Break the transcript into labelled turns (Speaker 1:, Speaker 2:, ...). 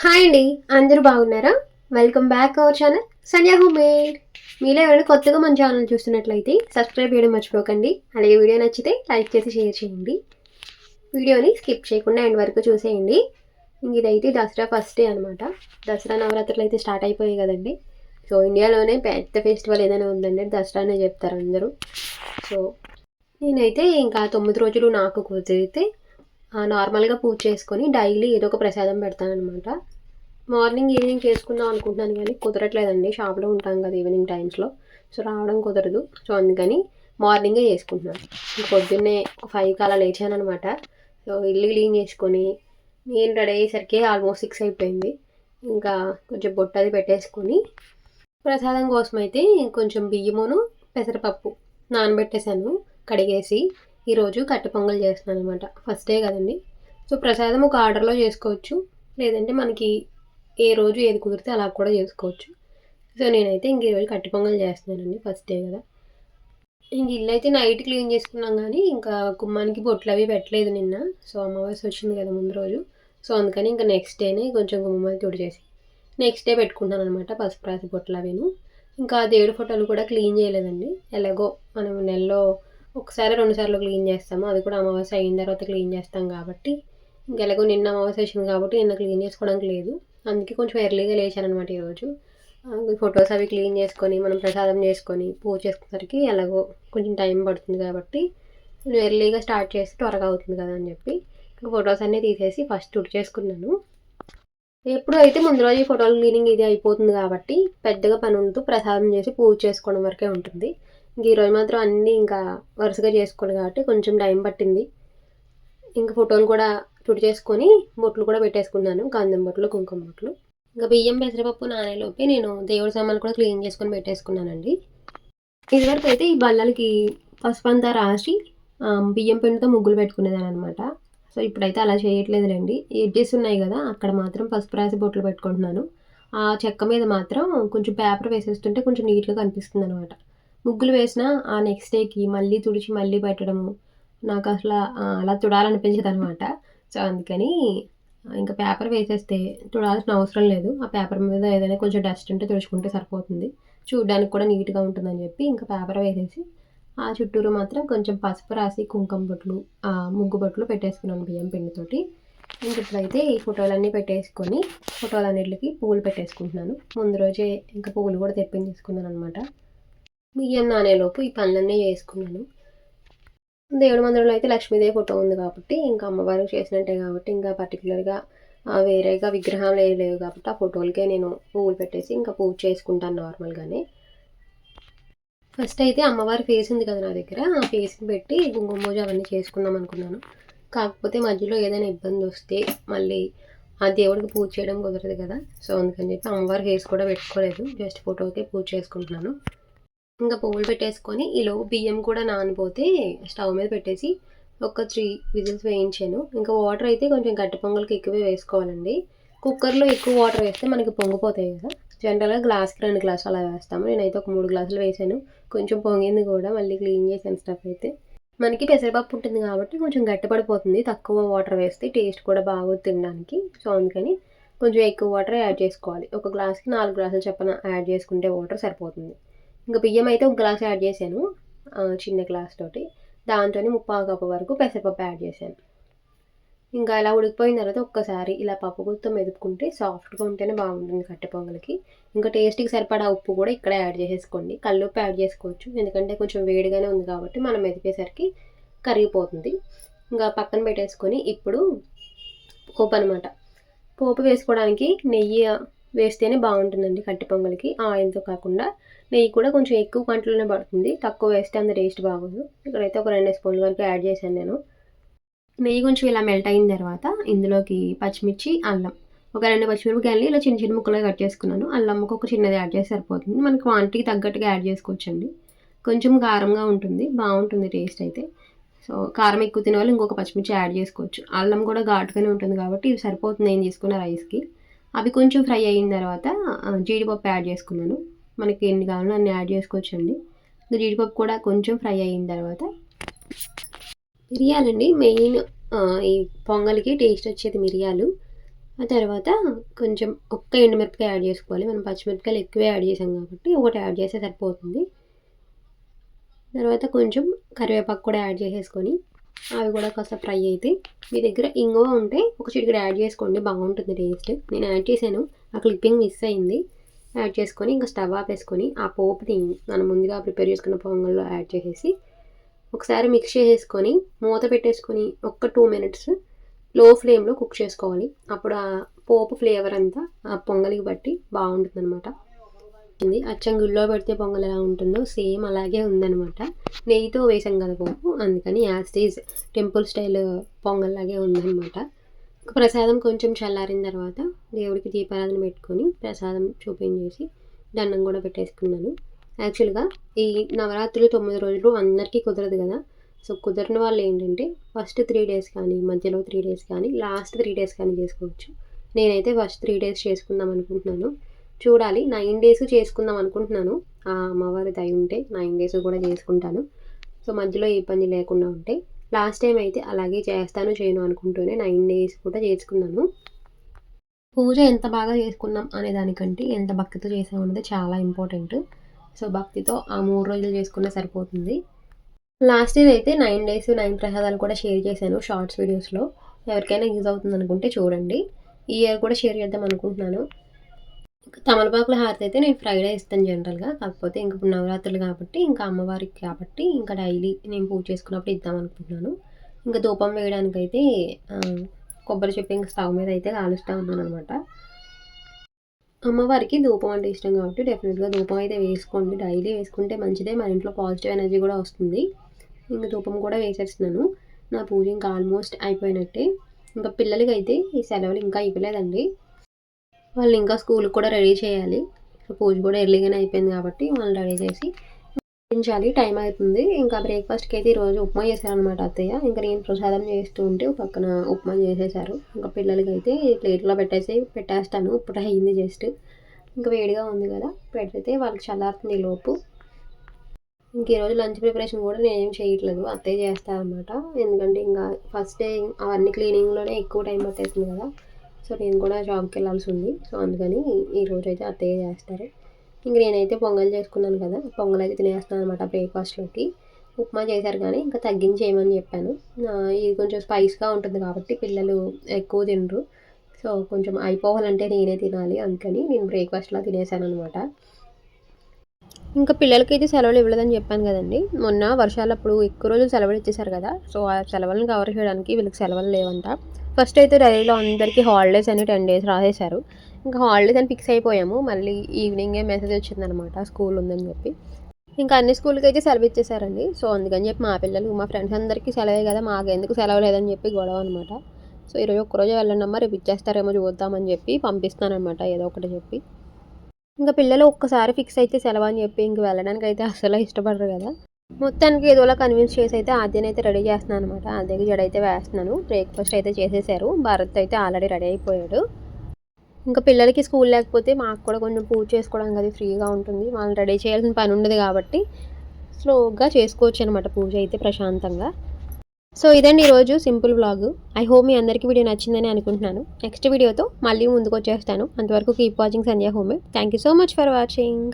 Speaker 1: Hi అండి అందరూ బాగున్నారా? Welcome back our channel Sanya home made మీలో ఎవరైనా కొత్తగా మన ఛానల్ చూస్తున్నట్లయితే సబ్స్క్రైబ్ చేయడం మర్చిపోకండి. అలాగే వీడియో నచ్చితే లైక్ చేసి షేర్ చేయండి. వీడియోని స్కిప్ చేయకుండా ఎండ్ వరకు చూసేయండి. ఇంక ఇదైతే దసరా ఫస్ట్ డే అనమాట దసరా నవరాత్రులు అయితే స్టార్ట్ అయిపోయాయి కదండి. సో ఇండియాలోనే పెద్ద ఫెస్టివల్ ఏదైనా ఉందండి దసరానే చెప్తారు అందరూ. సో నేనైతే ఇంకా తొమ్మిది రోజులు నాకు కుదిరితే నార్మల్గా పూజ చేసుకొని డైలీ ఏదో ఒక ప్రసాదం పెడతానమాట మార్నింగ్ ఈవినింగ్ చేసుకుందాం అనుకుంటున్నాను కానీ కుదరట్లేదండి. షాప్లో ఉంటాం కదా ఈవినింగ్ టైమ్స్లో. సో రావడం కుదరదు. సో అందుకని మార్నింగే చేసుకుంటున్నాను. పొద్దున్నే ఫైవ్ అలా లేచాను అనమాట సో ఇల్లు క్లీన్ చేసుకొని నేను రెడీ అయ్యేసరికి ఆల్మోస్ట్ సిక్స్ అయిపోయింది. ఇంకా కొంచెం బొట్టు అది పెట్టేసుకొని ప్రసాదం కోసం అయితే కొంచెం బియ్యమును పెసరపప్పు నానబెట్టేశాను. కడిగేసి ఈరోజు కట్టె పొంగల్ చేస్తున్నాను అనమాట ఫస్ట్ డే కదండి. సో ప్రసాదం ఒక ఆర్డర్లో చేసుకోవచ్చు. లేదంటే మనకి ఏ రోజు ఏది కుదిరితే అలా కూడా చేసుకోవచ్చు. సో నేనైతే ఇంక ఈరోజు కట్టె పొంగల్ చేస్తున్నానండి ఫస్ట్ డే కదా. ఇంక ఇల్లు అయితే నైట్ క్లీన్ చేసుకున్నాం కానీ ఇంకా కుమ్మానికి బొట్లు అవి పెట్టలేదు నిన్న. సో అమావాస్య వచ్చింది కదా ముందు రోజు. సో అందుకని ఇంకా నెక్స్ట్ డేనే కొంచెం గుమ్మాలు తుడిచేసి నెక్స్ట్ డే పెట్టుకుంటాను అనమాట పసుపు రాసి బొట్లు అవిను. ఇంకా దేవుడి ఫోటోలు కూడా క్లీన్ చేయలేదండి. ఎలాగో మనం నెలలో ఒకసారి రెండు సార్లు క్లీన్ చేస్తాము. అది కూడా అమావాస్య అయిన తర్వాత క్లీన్ చేస్తాం కాబట్టి. ఇంకెలాగో నిన్న అమావాస్య వచ్చింది కాబట్టి నిన్న క్లీన్ చేసుకోవడానికి లేదు. అందుకే కొంచెం ఎర్లీగా లేచాను అనమాట ఈరోజు ఫొటోస్ అవి క్లీన్ చేసుకొని మనం ప్రసాదం చేసుకొని పూజ చేసుకునేసరికి ఎలాగో కొంచెం టైం పడుతుంది కాబట్టి నేను ఎర్లీగా స్టార్ట్ చేస్తే త్వరగా అవుతుంది కదా అని చెప్పి ఫొటోస్ అన్నీ తీసేసి ఫస్ట్ తుడి చేసుకున్నాను. ఎప్పుడు అయితే ముందు రోజు ఫోటోలు క్లీనింగ్ ఇది అయిపోతుంది కాబట్టి పెద్దగా పని ఉంటూ ప్రసాదం చేసి పూజ చేసుకోవడం వరకే ఉంటుంది. ఇంక ఈరోజు మాత్రం అన్నీ ఇంకా వరుసగా చేసుకోవాలి కాబట్టి కొంచెం టైం పట్టింది. ఇంకా ఫోటోలు కూడా చుట్టు చేసుకొని బొట్లు కూడా పెట్టేసుకున్నాను గంధం బొట్లు కుంకుమ బొట్లు. ఇంకా బియ్యం పెసరపప్పు నానేలోపే నేను దేవుడి సామాన్లు కూడా క్లీన్ చేసుకొని పెట్టేసుకున్నానండి. ఇదివరకు అయితే ఈ బల్లలకి పసుపు అంతా రాసి బియ్యం పిండితో ముగ్గులు పెట్టుకునేదాని అనమాట సో ఇప్పుడైతే అలా చేయట్లేదులేండి. ఎడ్జెస్ ఉన్నాయి కదా అక్కడ మాత్రం పసుపు రాసి బొట్లు పెట్టుకుంటున్నాను. ఆ చెక్క మీద మాత్రం కొంచెం పేపర్ వేసేస్తుంటే కొంచెం నీట్గా కనిపిస్తుంది అనమాట ముగ్గులు వేసినా ఆ నెక్స్ట్ డేకి మళ్ళీ తుడిచి మళ్ళీ పెట్టడము. నాకు అసలు అలా తుడాలనిపించదు అనమాట సో అందుకని ఇంకా పేపర్ వేసేస్తే తుడాల్సిన అవసరం లేదు. ఆ పేపర్ మీద ఏదైనా కొంచెం డస్ట్ ఉంటే తుడుచుకుంటే సరిపోతుంది. చూడడానికి కూడా నీట్గా ఉంటుందని చెప్పి ఇంకా పేపర్ వేసేసి ఆ చుట్టూరు మాత్రం కొంచెం పసుపు రాసి కుంకుమ బొట్లు ముగ్గు బొట్లు పెట్టేసుకున్నాను బియ్యం పిండితోటి. ఇంక ఇప్పుడైతే ఈ ఫోటోలన్నీ పెట్టేసుకొని ఫోటోలన్నిటికి పువ్వులు పెట్టేసుకుంటున్నాను. ముందు రోజే ఇంకా పువ్వులు కూడా తెప్పించేసుకున్నాను అనమాట బియ్యం నానేలోపు ఈ పనులన్నీ చేసుకున్నాను. దేవుడి మందిరంలో అయితే లక్ష్మీదేవి ఫోటో ఉంది కాబట్టి ఇంకా అమ్మవారు చేసినట్టే కాబట్టి ఇంకా పర్టికులర్గా వేరేగా విగ్రహాలు ఏవి లేవు కాబట్టి ఆ ఫోటోలకే నేను పువ్వులు పెట్టేసి ఇంకా పూజ చేసుకుంటాను నార్మల్గానే. ఫస్ట్ అయితే అమ్మవారి ఫేస్ ఉంది కదా నా దగ్గర ఆ ఫేస్ని పెట్టి కుంకుమ పూజ అవన్నీ చేసుకుందాం అనుకున్నాను. కాకపోతే మధ్యలో ఏదైనా ఇబ్బంది వస్తే మళ్ళీ ఆ దేవుడికి పూజ చేయడం కుదరదు కదా. సో అందుకని చెప్పి అమ్మవారి ఫేస్ కూడా పెట్టుకోలేదు జస్ట్ ఫోటోకే పూజ చేసుకుంటున్నాను. ఇంకా పువ్వులు పెట్టేసుకొని ఈలో బియ్యం కూడా నానిపోతే స్టవ్ మీద పెట్టేసి ఒక త్రీ విజిల్స్ వేయించాను. ఇంకా వాటర్ అయితే కొంచెం గట్టి పొంగల్కి ఎక్కువే వేసుకోవాలండి. కుక్కర్లో ఎక్కువ వాటర్ వేస్తే మనకి పొంగిపోతాయి కదా. జనరల్గా గ్లాస్కి రెండు గ్లాసులు అలా వేస్తాము. నేనైతే ఒక మూడు గ్లాసులు వేసాను. కొంచెం పొంగింది కూడా మళ్ళీ క్లీన్ చేసాను స్టఫ్ అయితే. మనకి పెసరపప్పు ఉంటుంది కాబట్టి కొంచెం గట్టిపడిపోతుంది తక్కువ వాటర్ వేస్తే టేస్ట్ కూడా బాగా తినడానికి. సో అందుకని కొంచెం ఎక్కువ వాటర్ యాడ్ చేసుకోవాలి. ఒక గ్లాస్కి నాలుగు గ్లాసులు చెప్పన యాడ్ చేసుకుంటే వాటర్ సరిపోతుంది. ఇంకా బియ్యం అయితే ఒక గ్లాస్ యాడ్ చేశాను. చిన్న గ్లాస్ తోటి. దాంతోనే ముప్పావు కప్పు వరకు పెసరపప్పు యాడ్ చేశాను. ఇంకా ఇలా ఉడికిపోయిన తర్వాత ఒక్కసారి ఇలా పప్పు గుత్తం మెదుపుకుంటే సాఫ్ట్గా ఉంటేనే బాగుంటుంది కట్టె పొంగలికి. ఇంకా టేస్ట్కి సరిపడా ఉప్పు కూడా ఇక్కడ యాడ్ చేసేసుకోండి. కల్లుప్పు యాడ్ చేసుకోవచ్చు. ఎందుకంటే కొంచెం వేడిగానే ఉంది కాబట్టి మనం మెదిపేసరికి కరిగిపోతుంది. ఇంకా పక్కన పెట్టేసుకొని ఇప్పుడు పోపు అనమాట పోపు వేసుకోవడానికి నెయ్యి వేస్తేనే బాగుంటుందండి కట్టె పొంగలికి. ఆయిల్తో కాకుండా నెయ్యి కూడా కొంచెం ఎక్కువ క్వాంటిటీలోనే పడుతుంది. తక్కువ వేస్తే అంత టేస్ట్ బాగోదు. ఇక్కడైతే ఒక రెండు స్పూన్ల వరకు యాడ్ చేశాను నేను. నెయ్యి కొంచెం ఇలా మెల్ట్ అయిన తర్వాత ఇందులోకి పచ్చిమిర్చి అల్లం. ఒక రెండు పచ్చిమిరపకాయలు ఇలా చిన్న చిన్న ముక్కలుగా కట్ చేసుకున్నాను. అల్లం ఒక చిన్నది యాడ్ చేసి సరిపోతుంది. మనకి క్వాంటిటీకి తగ్గట్టుగా యాడ్ చేసుకోవచ్చండి. కొంచెం కారంగా ఉంటుంది. బాగుంటుంది టేస్ట్ అయితే. సో కారం ఎక్కువ తినే వాళ్ళు ఇంకొక పచ్చిమిర్చి యాడ్ చేసుకోవచ్చు. అల్లం కూడా ఘాటుగానే ఉంటుంది కాబట్టి ఇవి సరిపోతుంది. నేను తీసుకున్న రైస్కి అవి కొంచెం ఫ్రై అయిన తర్వాత జీడిపప్పు యాడ్ చేసుకున్నాను. మనకి ఎన్ని కావాలో అన్ని యాడ్ చేసుకోవచ్చండి. జీడిపప్పు కూడా కొంచెం ఫ్రై అయిన తర్వాత మిరియాలండి మెయిన్ ఈ పొంగల్కి టేస్ట్ వచ్చేది మిరియాలు. ఆ తర్వాత కొంచెం ఒక్క ఎండుమిరపకాయ యాడ్ చేసుకోవాలి. మనం పచ్చిమిరపకాయలు ఎక్కువే యాడ్ చేసాం కాబట్టి ఒకటి యాడ్ చేస్తే సరిపోతుంది. తర్వాత కొంచెం కరివేపాకు కూడా యాడ్ చేసేసుకొని అవి కూడా కాస్త ఫ్రై అయితే మీ దగ్గర ఇంగువ ఉంటే ఒక చిటికడ యాడ్ చేసుకోండి బాగుంటుంది టేస్ట్. నేను యాడ్ చేశాను. ఆ క్లిప్పింగ్ మిస్ అయింది. యాడ్ చేసుకొని ఇంకా స్టవ్ ఆపేసుకొని ఆ పోపుని మనం ముందుగా ప్రిపేర్ చేసుకున్న పొంగల్లో యాడ్ చేసేసి ఒకసారి మిక్స్ చేసేసుకొని మూత పెట్టేసుకొని ఒక్క టూ మినిట్స్లో ఫ్లేమ్లో కుక్ చేసుకోవాలి. అప్పుడు ఆ పోపు ఫ్లేవర్ అంతా ఆ పొంగలికి బట్టి బాగుంటుంది అనమాట ఇది అచ్చం గుళ్ళో పెడితే పొంగల్ ఎలా ఉంటుందో సేమ్ అలాగే ఉందనమాట నెయ్యితో వేసాం కదా పోపు అందుకని యాస్టీజ్ టెంపుల్ స్టైల్ పొంగల్ లాగే ఉందనమాట ప్రసాదం కొంచెం చల్లారిన తర్వాత దేవుడికి దీపారాధన పెట్టుకొని ప్రసాదం చూపించేసి దండం కూడా పెట్టేసుకున్నాను. యాక్చువల్గా ఈ నవరాత్రులు తొమ్మిది రోజులు అందరికీ కుదరదు కదా. సో కుదరని వాళ్ళు ఏంటంటే ఫస్ట్ త్రీ డేస్ కానీ మధ్యలో త్రీ డేస్ కానీ లాస్ట్ త్రీ డేస్ కానీ చేసుకోవచ్చు. నేనైతే ఫస్ట్ త్రీ డేస్ చేసుకుందాం అనుకుంటున్నాను. చూడాలి నైన్ డేస్ చేసుకుందాం అనుకుంటున్నాను. ఆ అమ్మవారి దయ ఉంటే నైన్ డేస్ కూడా చేసుకుంటాను. సో మధ్యలో ఏ ఇబ్బంది లేకుండా ఉంటే లాస్ట్ టైం అయితే అలాగే చేస్తాను చేయను అనుకుంటూనే నైన్ డేస్ కూడా చేసుకున్నాను. పూజ ఎంత బాగా చేసుకున్నాం అనే దానికంటే ఎంత భక్తితో చేసామన్నది చాలా ఇంపార్టెంట్. సో భక్తితో ఆ మూడు రోజులు చేసుకున్నా సరిపోతుంది. లాస్ట్ ఇయర్ అయితే నైన్ డేస్ నైన్ ప్రసాదాలు కూడా షేర్ చేశాను షార్ట్స్ వీడియోస్లో. ఎవరికైనా యూజ్ అవుతుంది అనుకుంటే చూడండి. ఈ ఇయర్ కూడా షేర్ చేద్దాం అనుకుంటున్నాను. తమలపాకుల హారతి అయితే నేను ఫ్రైడే ఇస్తాను జనరల్గా. కాకపోతే ఇంక ఇప్పుడు నవరాత్రులు కాబట్టి ఇంకా అమ్మవారికి కాబట్టి ఇంకా డైలీ నేను పూజ చేసుకున్నప్పుడు ఇద్దాం అనుకుంటున్నాను. ఇంకా ధూపం వేయడానికి అయితే కొబ్బరి చెప్పి ఇంకా స్టవ్ మీద అయితే కాలుస్తూ ఉన్నాను అనమాట అమ్మవారికి ధూపం అంటే ఇష్టం కాబట్టి డెఫినెట్గా ధూపం అయితే వేసుకోండి. డైలీ వేసుకుంటే మంచిదే. మన ఇంట్లో పాజిటివ్ ఎనర్జీ కూడా వస్తుంది. ఇంకా ధూపం కూడా వేసేస్తున్నాను. నా పూజ ఇంకా ఆల్మోస్ట్ అయిపోయినట్టే. ఇంకా పిల్లలకి అయితే ఈ సెలవులు ఇంకా ఇవ్వలేదండి. వాళ్ళు ఇంకా స్కూల్కి కూడా రెడీ చేయాలి. పూజ కూడా ఎర్లీగానే అయిపోయింది కాబట్టి వాళ్ళు రెడీ చేసి ఉంచాలి టైం అవుతుంది. ఇంకా బ్రేక్ఫాస్ట్కి అయితే ఈరోజు ఉప్మా చేశారనమాట అత్తయ్య. ఇంకా నేను ప్రసాదం చేస్తూ ఉంటే పక్కన ఉప్మా చేసేసారు ఇంకా పిల్లలకి అయితే ప్లేట్లో పెట్టేసి పెట్టేస్తాను. ఇప్పుడు అయ్యింది జస్ట్. ఇంకా వేడిగా ఉంది కదా. పెడితే వాళ్ళకి చల్లారుతుంది లోపు. ఇంక ఈరోజు లంచ్ ప్రిపరేషన్ కూడా నేనేం చేయట్లేదు. అత్తయ్య చేస్తారనమాట ఎందుకంటే ఇంకా ఫస్ట్ డే అవన్నీ క్లీనింగ్లోనే ఎక్కువ టైం పట్టేస్తుంది కదా. సో నేను కూడా జాబ్కి వెళ్ళాల్సి ఉంది సో అందుకని ఈరోజు అయితే అత్తయ్య చేస్తారు. ఇంక నేనైతే పొంగల్ చేసుకున్నాను కదా పొంగల్ అయితే తినేస్తాను అనమాట బ్రేక్ఫాస్ట్లోకి. ఉప్మా చేశారు కానీ ఇంకా తగ్గించేయమని చెప్పాను. ఇది కొంచెం స్పైస్గా ఉంటుంది కాబట్టి పిల్లలు ఎక్కువ తినరు. సో కొంచెం అయిపోవాలంటే నేనే తినాలి. అందుకని నేను బ్రేక్ఫాస్ట్లో తినేసాను అనమాట ఇంకా పిల్లలకైతే సెలవులు ఇవ్వలేదని చెప్పాను కదండి. మొన్న వర్షాలప్పుడు ఎక్కువ రోజులు సెలవులు ఇచ్చేసారు కదా. సో ఆ సెలవులను కవర్ చేయడానికి వీళ్ళకి సెలవులు లేవంట. ఫస్ట్ అయితే డైరీలో అందరికీ హాలిడేస్ అని టెన్ డేస్ రాసేశారు. ఇంకా హాలిడేస్ అని ఫిక్స్ అయిపోయాము. మళ్ళీ ఈవినింగే మెసేజ్ వచ్చిందనమాట స్కూల్ ఉందని చెప్పి. ఇంకా అన్ని స్కూల్కి అయితే సెలవు ఇచ్చేసారండి సో అందుకని చెప్పి మా పిల్లలు మా ఫ్రెండ్స్ అందరికీ సెలవే కదా. మాకు ఎందుకు సెలవు లేదని చెప్పి గొడవ అనమాట సో ఈరోజు ఒక్కరోజు వెళ్ళండమ్మా రేపు ఇచ్చేస్తారేమో చూద్దామని చెప్పి పంపిస్తానమాట ఏదో ఒకటి చెప్పి. ఇంకా పిల్లలు ఒక్కసారి ఫిక్స్ అయితే సెలవు అని చెప్పి ఇంక వెళ్ళడానికి అయితే అసలు ఇష్టపడరు కదా. మొత్తానికి ఏదోలా కన్విన్స్ చేసి అయితే ఆద్యని అయితే రెడీ చేస్తున్నాను అనమాట ఆద్యకి జడ అయితే వేస్తున్నాను. బ్రేక్ఫాస్ట్ అయితే చేసేసారు. భారత్ అయితే ఆల్రెడీ రెడీ అయిపోయాడు. ఇంకా పిల్లలకి స్కూల్ లేకపోతే మాకు కూడా కొంచెం పూజ చేసుకోవడానికి అది ఫ్రీగా ఉంటుంది. వాళ్ళని రెడీ చేయాల్సిన పని ఉండదు కాబట్టి స్లోగా చేసుకోవచ్చు అనమాట పూజ అయితే ప్రశాంతంగా. సో ఇదండి ఈరోజు సింపుల్ బ్లాగ్ ఐ హోప్ మీ అందరికీ వీడియో నచ్చిందని అనుకుంటున్నాను. నెక్స్ట్ వీడియోతో మళ్ళీ ముందుకు వచ్చేస్తాను అంతవరకు keep watching Sandhya home thank you so much for watching